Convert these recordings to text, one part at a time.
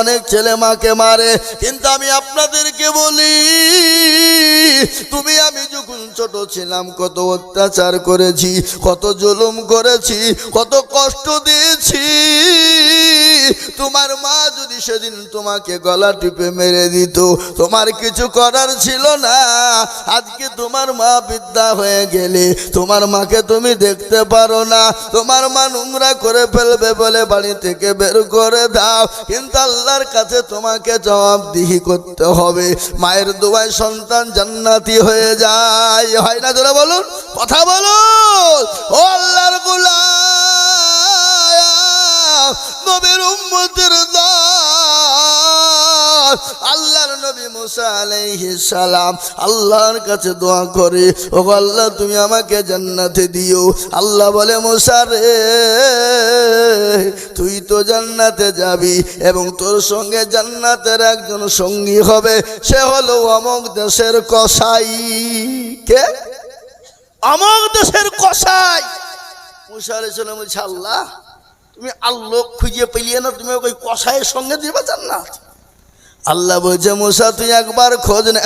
অনেক ছেলে মাকে মারে, কিন্তু আমি আপনাদেরকে বলি, তুমি আমি যখন ছোট ছিলাম, কত অত্যাচার করেছি, কত জুলুম করেছি, কত কষ্ট দিয়েছি। তোমার মা যদি সেদিন তোমাকে গলা টিপে মেরে দিত, তোমার কিছু করার ছিল না। আজকে তোমার মা বিদ্যা হয়ে গেলে, তোমার মাকে তুমি দেখতে পারো না। তোমার মা নোংরা করে ফেলবে বলে বাড়ি থেকে বের করে দাও। কিন্তু আল্লাহর কাছে তোমাকে জবাবদিহি করতে হবে। মায়ের দোয়ায় সন্তান জান্নাতি হয়ে যায়। হয় না তোরা বলুন? কথা বলুন? ও আল্লাহর গোলাম! নবীর উম্মতের দল আল্লাহর নবী মুসা আলাইহিস সালাম, আল্লাহর কাছে দোয়া করে ও আল্লাহ, তুমি আমাকে জান্নাতে দিও। আল্লাহ বলে, মুসা রে, তুই তো জান্নাতে যাবি এবং তোর সঙ্গে জান্নাতের একজন সঙ্গী হবে। সে হলো অমক দেশের কসাই। কে? অমক দেশের কসাই। মুসা আলাইহিস সালাম বলছে, আল্লাহ তুমি আল্লাহ খুঁজে পেলিয়ে না, তুমি ওই কষায়ের সঙ্গে দিবে জান্নাত। আল্লাহ বলছে, মুসা, তুই একবার খোঁজ নে।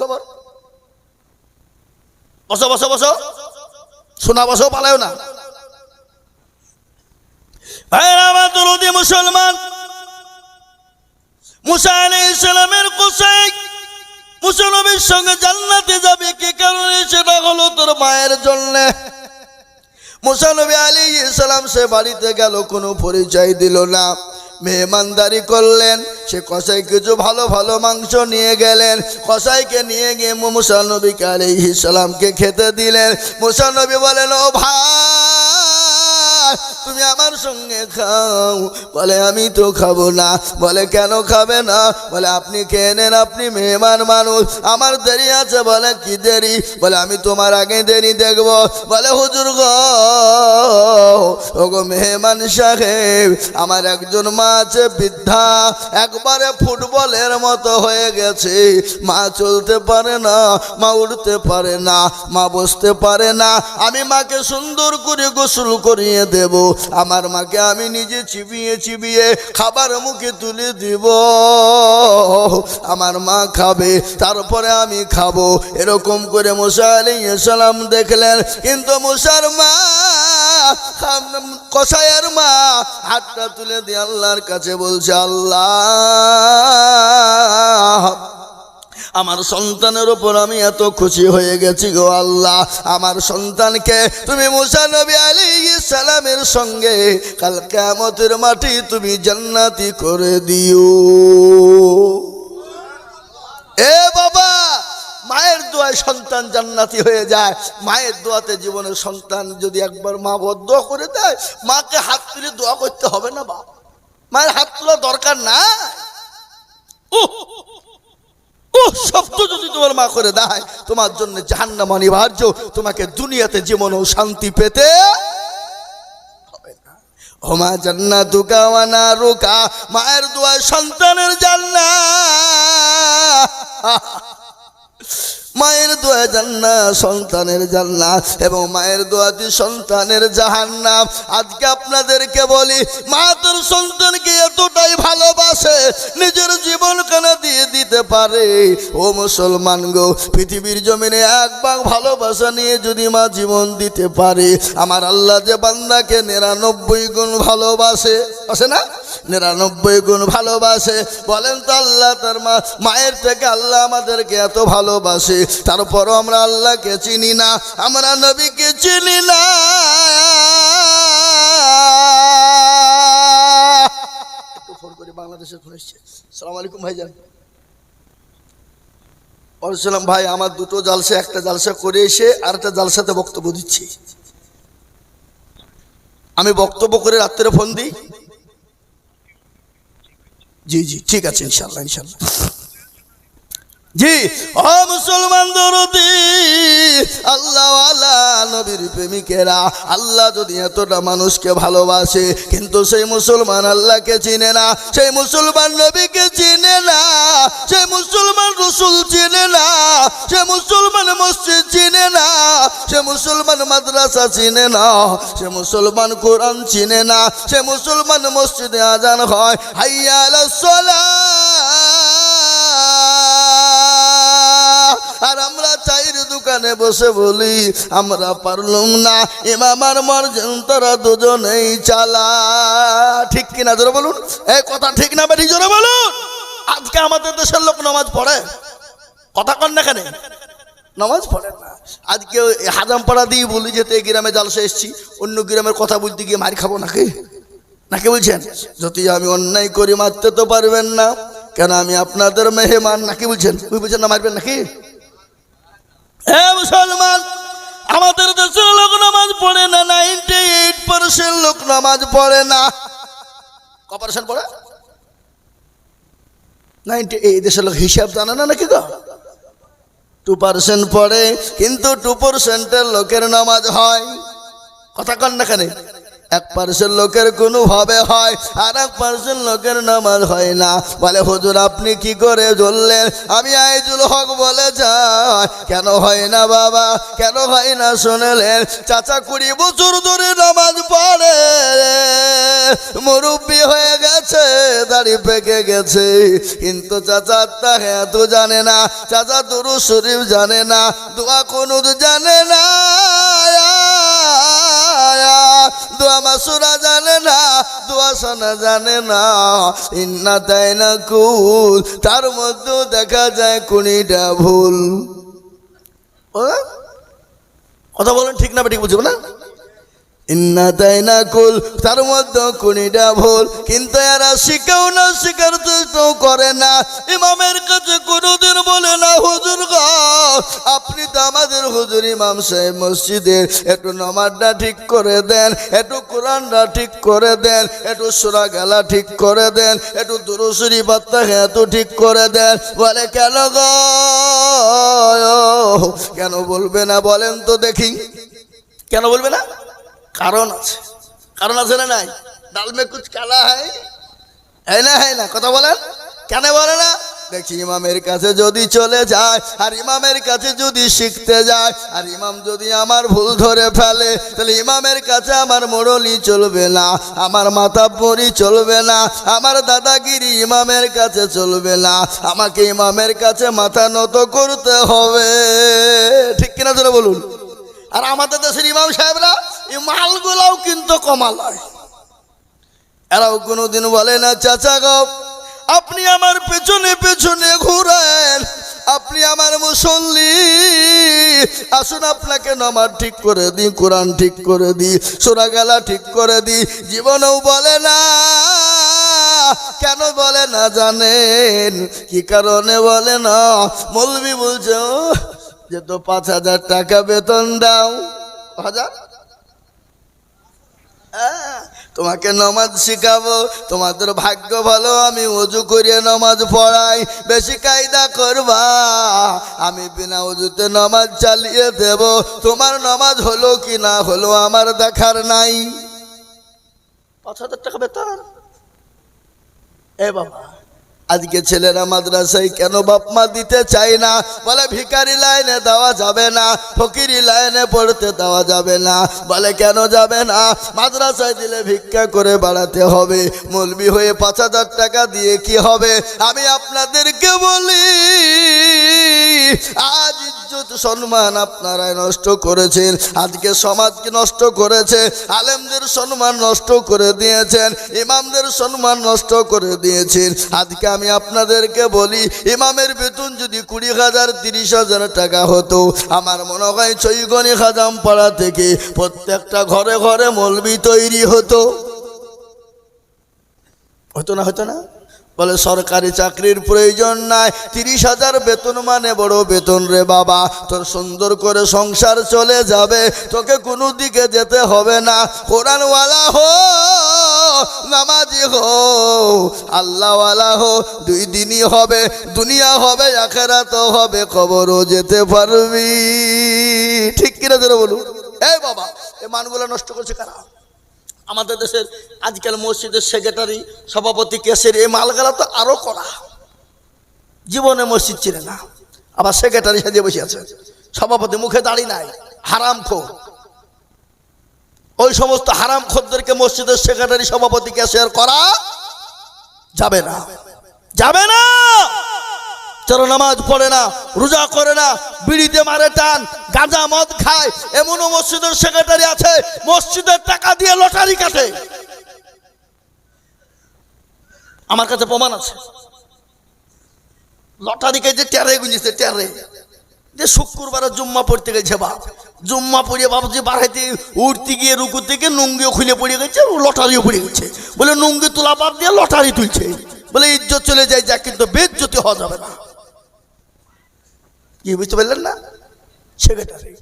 খবর? বসো বসো বসো। শোনা বসো পালাও না। মুসলমান। মুসা আলাইহিস সালামের কোসাই। মুসলমানের সঙ্গে জান্নাতে যাবে কি কারণে? সেটা হলো তোর মায়ের জন্যে। মুসানবী আলী ইসলাম সে বাড়িতে গেল, কোনো পরিচয় দিল না। মেহমানদারি করলেন, সে কসাই কিছু ভালো ভালো মাংস নিয়ে গেলেন। কসাইকে নিয়ে গিয়ে মুসানবীকে আলী ইসলামকে খেতে দিলেন। মুসানবী বলেন, ও ভাই তুমি আমার সঙ্গে খাও। বলে, আমি তো খাব না। বলে, কেন খাবে না? বলে, আপনি খেয়ে নেন আপনি মেহমান মানুষ। আমার দেরি আছে। বলে, কি দেরি? বলে, আমি তোমার আগে দেরি দেখব। বলে, হুজুর গো মেহমান সাহেব, আমার একজন মা আছে বৃদ্ধা। একবারে ফুটবলের মতো হয়ে গেছে। মা চলতে পারে না, মা উঠতে পারে না, মা বসতে পারে না। আমি মাকে সুন্দর করে গোসল করিয়ে দেব। আমার মাকে আমি নিজে চিবিয়ে চিবিয়ে খাবার মুখে তুলে দিব। আমার মা খাবে, তারপরে আমি খাব। এরকম করে মুসা আলী সালাম দেখলেন। কিন্তু মুসার মা কষায়ের মা, হাতটা তুলে দিয়ে আল্লাহর কাছে বলছে, আল্লাহ আমার সন্তানের উপর আমি এত খুশি হয়ে গেছি গো আল্লাহ। আমার সন্তানকে তুমি মুসা নবী আলী সালামের সঙ্গে কাল কেমতের মাটি তুমি জান্নাতি করে দিও। এ বাবা, মায়ের দোয়ায় সন্তান জান্নাতি হয়ে যায়। মায়ের দোয়াতে জীবনের সন্তান যদি একবার মা বদ্ধ করে দেয়, মাকে হাত তুলে দোয়া করতে হবে না বাবা। মায়ের হাত তোলা দরকার না ও যদি তোমার মা করে দেয়, তোমার জন্য জাহান্নাম অনিবার্য, তোমাকে দুনিয়াতে জীবনেও শান্তি পেতে। হোমা জান্না দুকা ওয়ানা মায়ের দোয়া সন্তানের জান্না মায়ের দোয়া জান্না সন্তানের জান্না এবং মায়ের দোয়াতে সন্তানের জাহান্নাম। আজকে আপনাদেরকে বলি, মা তোর সন্তানকে এতটাই ভালোবাসে, নিজের জীবন কেন দিয়ে দিতে পারে? ও মুসলমান গো, পৃথিবীর জমিনে এক ভাগ ভালোবাসা নিয়ে যদি মা জীবন দিতে পারে, আমার আল্লাহ যে বান্দাকে নিরানব্বই গুণ ভালোবাসে, আছে না? নিরানব্বই গুণ ভালোবাসে। বলেন তো আল্লাহ তার মা, মায়ের থেকে আল্লাহ আমাদেরকে এত ভালোবাসে। তারপরও আমরা আল্লাহকে চিনি না, আমরা নবীকে চিনি না। ভাই, আমার দুটো জালসা, একটা জালসা করে এসে জালসাতে বক্তব্য দিচ্ছি। আমি বক্তব্য করে রাত্রে ফোন দিই। জি জি ঠিক আছে ইনশাল্লাহ ইনশাল্লাহ জি, ও মুসলমান দরদি আল্লাহ নবীর প্রেমিকেরা, আল্লাহ যদি এতটা মানুষকে ভালোবাসে, কিন্তু সেই মুসলমান আল্লাহকে চিনে না, সেই মুসলমান নবীকে চিনে না, সেই মুসলমান রসুল চিনে না সে মুসলমান মসজিদ চিনে না সে মুসলমান মাদ্রাসা চিনে না সে মুসলমান কোরআন চিনে না সে মুসলমান মসজিদে আজান হয় হাইয়া আর দোকানে বসে বলি, আমরা পারলুম না ইমামার মর্জন তোরা দুজনেই চালা। ঠিক কিনা? জোরে বলুন। এই কথা ঠিক না বেঠিক? জোরে বলুন। আজকে আমাদের দেশের লোক নামাজ পড়ে। কথা কন না কেন? নামাজ পড়ে না। আজকে ওই হাজাম পাড়া দিয়ে বলি যেতে এই গ্রামে জালসা এসছি, অন্য গ্রামের কথা বলতে গিয়ে মার খাব নাকি? নাকি বলছেন? যদি আমি অন্যায় করি, মারতে তো পারবেন না। কেন আমি আপনাদের মেহমান? নাকি বলছেন? ওই বলছেন, না, মারবেন নাকি? মুসলমান, আমাদের দেশের লোক নামাজ পড়ে না নাইনটি এইট পার্সেন্ট লোক নামাজ পড়ে না। ক পার্সেন্ট পড়ে? নাইনটি এই দেশের লোক হিসাব জানে না নাকি গো? টু পার্সেন্ট পড়ে, কিন্তু টু পার্সেন্টের লোকের নামাজ হয়। কথা কন না কেন? এক পার্সেন্ট লোকের কোনো ভাবে হয়, আর এক পার্সেন্ট লোকের নামাজ হয় না। বলে, হুজুর, আপনি কি করে ধরলেন? আমি আইজুল হক বলে যাই। কেন হয় না বাবা? কেন হয় না শুনলেন? চাচা কুড়ি বছর ধরে নামাজ পড়ে। মুরব্বী হয়ে গেছে, দাড়ি পেকে গেছে। কিন্তু চাচা তা হ্যাঁ তো জানে না, চাচা দুরু শরীফ জানে না, দোয়া কোনুদ জানে না। দোয়া মাসুরা জানে না, দোয়া সোনা জানে না। ইন্না তাই না কুল, তার মধ্যেও দেখা যায় কুড়িটা ভুল। কথা বলেন ঠিক না ঠিক বুঝব না না তার মধ্যে কুড়িটা ভুল। কিন্তু এরা শিখেও না করে না। ইমামের কাছে হুজুর ইমাম সাহেব মসজিদের একটু নমাজটা ঠিক করে দেন, একটু কোরআনটা ঠিক করে দেন, একটু সুরা গেলা ঠিক করে দেন, একটু দুরুসুরি বার্তা এত ঠিক করে দেন। বলে, কেন গো? কেন বলবে না বলেন তো দেখি। কেন বলবে না? কারণ আছে। কারণ আছে না নাই? ডাল মে কুচ কালা হ্যাঁ না, হয় না। কথা বলেন? কেন বলে না? দেখি ইমামের কাছে যদি চলে যায়, আর ইমামের কাছে যদি শিখতে যায়, আর ইমাম যদি আমার ভুল ধরে ফেলে, তাহলে ইমামের কাছে আমার মোড়লি চলবে না, আমার মাথা পরি চলবে না, আমার দাদাগিরি ইমামের কাছে চলবে না, আমাকে ইমামের কাছে মাথা নত করতে হবে। ঠিক কিনা ধরে বলুন? আর আমাদের দেশের ইমাম সাহেবরা, এই মালগুলাও কিন্তু কমাল হয় এরাও কোনোদিন বলে না, চাচা গো আপনি আমার পেছনে পেছনে ঘুরেন। আপনি আমার মুসল্লি। আসুন আপনাকে নামাজ ঠিক করে দিই কোরআন ঠিক করে দিই সোরা গেলা ঠিক করে দিই। জীবনেও বলে না। কেন বলে না জানেন? কি কারণে বলে না? মৌলবি বলছে যে তো পাঁচ হাজার টাকা বেতন দাও। হাজার? হ্যাঁ, তোমাকে নমাজ শিখাবো, তোমাদের ভাগ্য ভালো, আমি অজু করিয়ে নমাজ পড়াই, বেশি কায়দা করবা। আমি বিনা উজুতে নমাজ চালিয়ে দেব, তোমার নমাজ হলো কি না হলো আমার দেখার নাই। পাঁচ হাজার টাকা বেতন। এ বাবা। আজকে ছেলেরা মাদ্রাসায় কেন বাপ মা দিতে চায় না? বলে ভিকারি লাইনে দেওয়া যাবে না, ফকিরি লাইনে পড়তে দেওয়া যাবে না। বলে, কেন যাবে না? মাদ্রাসায় দিলে ভিক্ষা করে বাড়াতে হবে। মলবি হয়ে পাঁচ হাজার টাকা দিয়ে কি হবে? আমি আপনাদেরকে বলি, আজ ইজ্জত সম্মান আপনারাই নষ্ট করেছেন, আজকে সমাজকে নষ্ট করেছে? আলেমদের সম্মান নষ্ট করে দিয়েছেন, ইমামদের সম্মান নষ্ট করে দিয়েছেন। আজকে আমি আপনাদেরকে বলি, ইমামের বেতন যদি কুড়ি হাজার, তিরিশ হাজার টাকা হতো, আমার মনে হয় চৈগনি খাজাম পাড়া থেকে প্রত্যেকটা ঘরে ঘরে মলবি তৈরি হতো। হতো না হতো না? বলে, সরকারি চাকরির প্রয়োজন নাই, তিরিশ হাজার বেতন মানে বড় বেতন রে বাবা। তোর সুন্দর করে সংসার চলে যাবে, তোকে কোনো দিকে যেতে হবে না। কোরআনওয়ালা হো, নামাজি হো, আল্লাহওয়ালা হো, দুই দিনই হবে, দুনিয়া হবে আখেরাত হবে খবরও যেতে পারবি। ঠিক কিনা ধরে বলুন? এই বাবা এ মানগুলো নষ্ট করছে কারা? আমাদের দেশের আজকাল মসজিদের সেক্রেটারি সভাপতি কেসের এই মালগালা তো আরও করা জীবনে মসজিদ চিনে না। আবার সেক্রেটারি সাজিয়ে বসে আছে। সভাপতি মুখে দাড়ি নাই। হারাম খো ওই সমস্ত হারাম খোরদেরকে মসজিদের সেক্রেটারি সভাপতি ক্যাশিয়ার করা যাবে না। যাবে না! যারা নামাজ পড়ে না, রোজা করে না, বিড়িতে মারে টান গাঁজা মদ খায় এমনও মসজিদের সেক্রেটারি আছে, মসজিদের টাকা দিয়ে লটারি কাটে। আমার কাছে প্রমাণ আছে। লটারিকে যে টেরে গুঁজেছে টেরে যে শুক্রবারে জুম্মা পড়তে গেছে বাপ। জুম্মা পড়ে বাবজি বাড়াইতে উঠতে গিয়ে রুকু থেকে নুঙ্গিও খুলে পড়ে গেছে লটারিও পড়ে গেছে। বলে, নুঙ্গি তোলা বাদ দিয়ে লটারি তুলছে। বলে, ইজ্জত চলে যায় যা, কিন্তু বেজ্জতি হওয়া যাবে না। কি বুঝতে পারলেন না? সেক্রেটারি।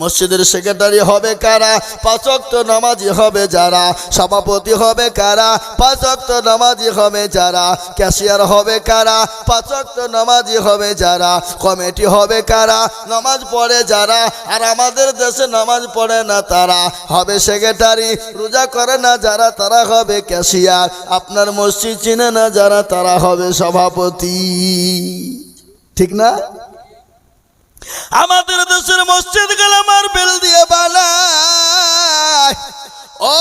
মসজিদের সেক্রেটারি হবে কারা? পাঁচক্ত নামাজি হবে যারা? সভাপতি হবে কারা? পাঁচক্ত নামাজি হবে যারা? ক্যাশিয়ার হবে কারা? পাঁচক্ত নামাজি হবে যারা? কমিটি হবে কারা? নামাজ পড়ে যারা? আর আমাদের দেশে নামাজ পড়ে না তারা। হবে সেক্রেটারি, রোজা করে না যারা, তারা হবে ক্যাশিয়ার। আপনার মসজিদ চিনে না যারা, তারা হবে সভাপতি। ঠিক না? আমাদের দেশের মসজিদ আমার বেল দিয়ে বানায়। ও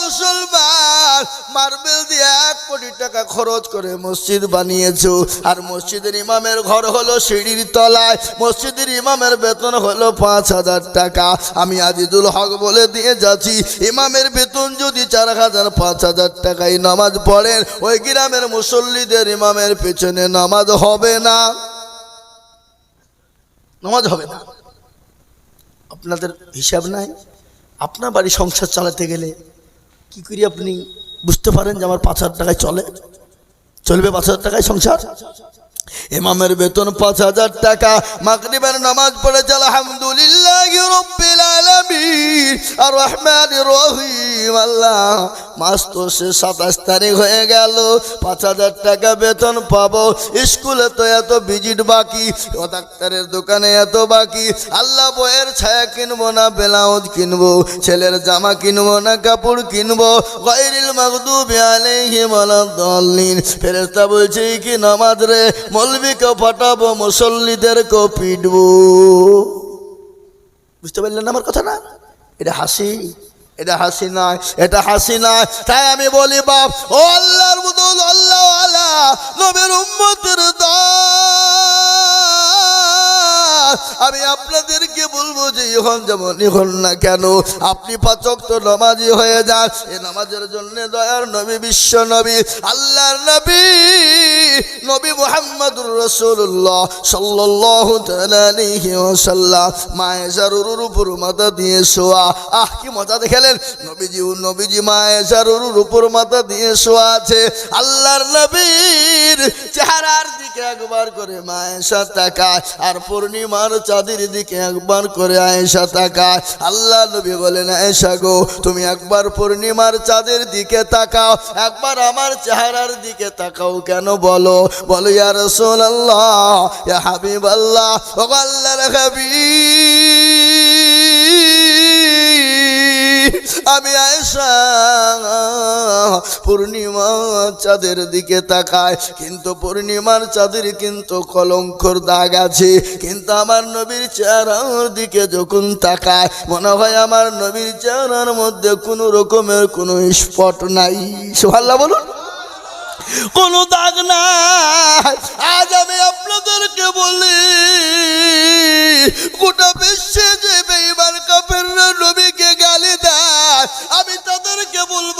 মুসলমান মার্বেল দিয়ে এক কোটি টাকা খরচ করে মসজিদ বানিয়েছ। আর মসজিদের ইমামের ঘর হলো সিঁড়ির তলায়, মসজিদের ইমামের বেতন হলো পাঁচ হাজার টাকা। আমি আজিদুল হক বলে দিয়ে যাচ্ছি, ইমামের বেতন যদি চার হাজার, পাঁচ হাজার টাকায় নামাজ পড়েন, ওই গ্রামের মুসল্লিদের ইমামের পেছনে নামাজ হবে না। নামাজ হবে না। আপনাদের হিসাব নাই। আপনার বাড়ি সংসার চালাতে গেলে কি করি আপনি? বুঝতে পারেন যে আমার পাঁচ হাজার টাকায় চলে। চলবে পাঁচ হাজার টাকায় সংসার? এমামের বেতন পাঁচ হাজার টাকা। মাগরিবের নামাজ পড়েছে, আলহামদুলিল্লাহ আল্লাহ। মাস সাতাশ তারিখ হয়ে গেল। পাঁচ হাজার টাকা বেতন পাবো। এত ভিজিট বাকি দোকানে এত বাকি। আল্লাহ বইয়ের ছায়া কিনবো না, ব্লাউজ কিনবো, ছেলের জামা কিনবো না, কাপড় কিনবো। ফেরেশতা বলছে কি নামাজ রে? মৌলবিকে ফাটাবো মুসল্লিদেরকে পিটবো। বুঝতে পারলেন আমার কথা না এটা হাসি এটা হাসি নয়, এটা হাসি নয়। তাই আমি বলি, বাপ, ও আল্লাহর বদল আল্লাহ আল্লাহ নবের উম্মতের দাস আমি আপনাদেরকে বলব যে ইহন যেমন ইহন না কেন, আপনি পাচক তো নামাজি হয়ে যান। এ নামাজের জন্য দয়ার নবী, বিশ্ব নবী, আল্লাহর নবী নবী মোহাম্মদুর রসুল্লাহ সাল্লাহ উপর মাথা দিয়ে শোয়া। আহ, কি মজা দেখালেন? নবীজি নবীজি উপর মাথা দিয়ে শোয়া আছে। আল্লাহর নবীর চেহারার দিকে একবার করে মায়েশা তাকায়। আর পূর্ণিমার চাঁদের দিকে একবার করে আয়েশা তাকায়। আল্লাহ নবী বলেন, আয়েশা গো, তুমি একবার পূর্ণিমার চাঁদের দিকে তাকাও। একবার আমার চেহারার দিকে তাকাও কেন বলো? বলো ইয়ার রাসূলুল্লাহ হাবিব আল্লাহ আল্লাহ হাবিব। আমি আয়সা পূর্ণিমা চাঁদের দিকে তাকায় কিন্তু পূর্ণিমার চাঁদের কিন্তু কলঙ্কর দাগ আছে। কিন্তু আমার নবীর চেহারার দিকে যখন তাকায় মনে হয় আমার নবীর চেহারার মধ্যে কোনো রকমের কোনো স্পট নাই। সোহাল্লা বলুন। কোনো দাগ নাই। আজ আমি আপনাদেরকে বলি, গোটা বিশ্বে যে বেইমান কাফেররা নবীকে গালি দেয়, আমি তাদেরকে বলব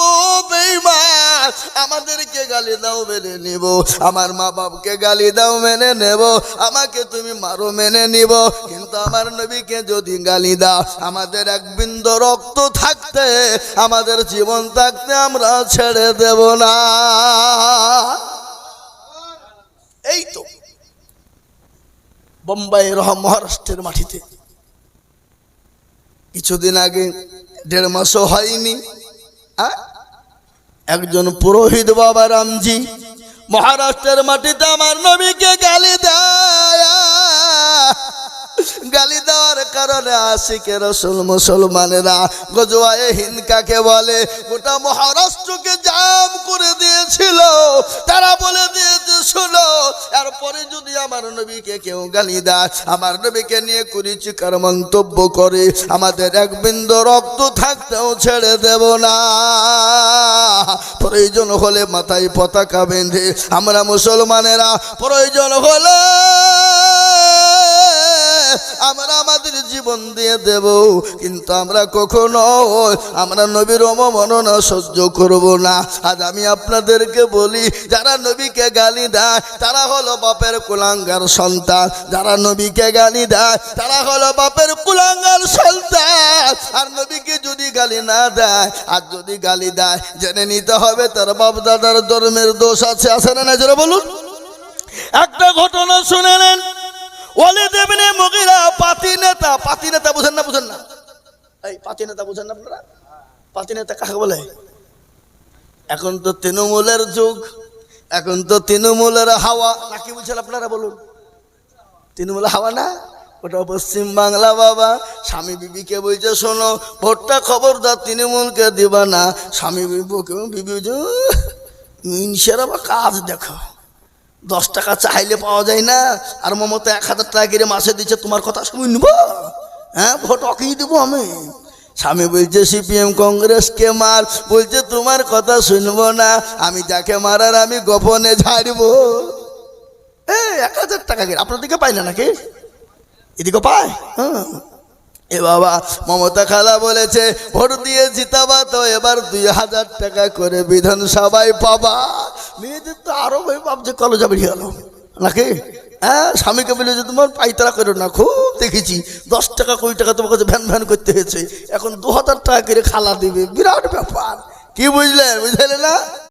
বেইমান আমাদেরকে গালি দাও, মেনে নিব। আমার মা বাপকে গালি দাও, মেনে নেব। আমাকে তুমি মারো, মেনে নিব। কিন্তু আমার নবীকে যদি গালি দাও, আমাদের এক বিন্দু রক্ত থাকতে, আমাদের জীবন থাকতে আমরা ছেড়ে দেব না। এই তো বোম্বাইয়ের মহারাষ্ট্রের মাটিতে। কিছুদিন আগে দেড় মাসও হয়নি একজন পুরোহিত বাবা রামজি মহারাষ্ট্রের মাটিতে আমার নবীকে গালি দেয় গালি দেওয়ার কারণে আশিকে রসুল মুসলমানেরা গজওয়ায়ে হিনকাকে বলে? গোটা মহারাষ্ট্রকে জাম করে দিয়েছিল। তারা বলে দিয়েছে, শুনো, এরপরে যদি আমার নবীকে কেউ গালি দেয়, আমার নবীকে নিয়ে কুরিচিকার মন্তব্য করে, আমাদের এক বিন্দু রক্ত থাকতেও ছেড়ে দেব না। প্রয়োজন হলে মাথায় পতাকা বেঁধে আমরা মুসলমানেরা, প্রয়োজন হলে আমরা আমাদের জীবন দিয়ে দেব, কিন্তু আমরা কখনো আমরা নবীর অবমাননা সহ্য করব না। আজ আমি আপনাদেরকে বলি, যারা নবীকে গালি দেয়, তারা হলো বাপের কুলাঙ্গার সন্তান। যারা নবীকে গালি দেয়, তারা হলো বাপের কুলাঙ্গার সন্তান। আর নবীকে যদি গালি না দেয়, আর যদি গালি দেয়, জেনে নিতে হবে তার বাপ দাদার ধর্মের দোষ আছে না না যারা বলুন। একটা ঘটনা শুনে নেন। পাতি নেতা পাতি নেতা বুঝেন না না। এই পাতি নেতা বুঝেন আপনারা? কাকে বলে? এখন তো তৃণমূলের যুগ, এখন তো তৃণমূলের হাওয়া। নাকি বুঝছেন আপনারা, বলুন। তৃণমূল হাওয়া না? ওটা পশ্চিম বাংলা, বাবা। স্বামী বিবিকে বলছে, শোনো, ভোটটা খবরদার, তৃণমূলকে দিবা না। স্বামী বিবুকে বিবি মিনসের আবার কাজ দেখো। দশ টাকা চাইলে পাওয়া যায় না। আর মমতা এক হাজার টাকা করে মাসে দিচ্ছে, তোমার কথা শুনে শুনব হ্যাঁ ভোট অকেই দেবো আমি। স্বামী বলছে, সিপিএম কংগ্রেসকে মার। বলছে, তোমার কথা শুনব না। আমি যাকে মারার আমি গোপনে ঝাড়বো। এই, এক হাজার টাকা আপনার দিকে পাই না নাকি? এদিকে পায়? হ্যাঁ। এ বাবা, মমতা খালা বলেছে, ভোট দিয়ে জিতাবা তো এবার দুই হাজার টাকা করে বিধানসভায় পাবা। মেয়েদের তো আরও ভয় ভাবছে কলেজে বেরিয়ে গেল। নাকি? হ্যাঁ স্বামীকে বলে যে তোমার পাইতারা করো না, খুব দেখেছি, দশ টাকা, কুড়ি টাকা তোমার কাছে ভ্যান ভ্যান করতে হয়েছে। এখন দু হাজার টাকা করে খালা দিবে, বিরাট ব্যাপার। কি বুঝলেন বুঝলেন না?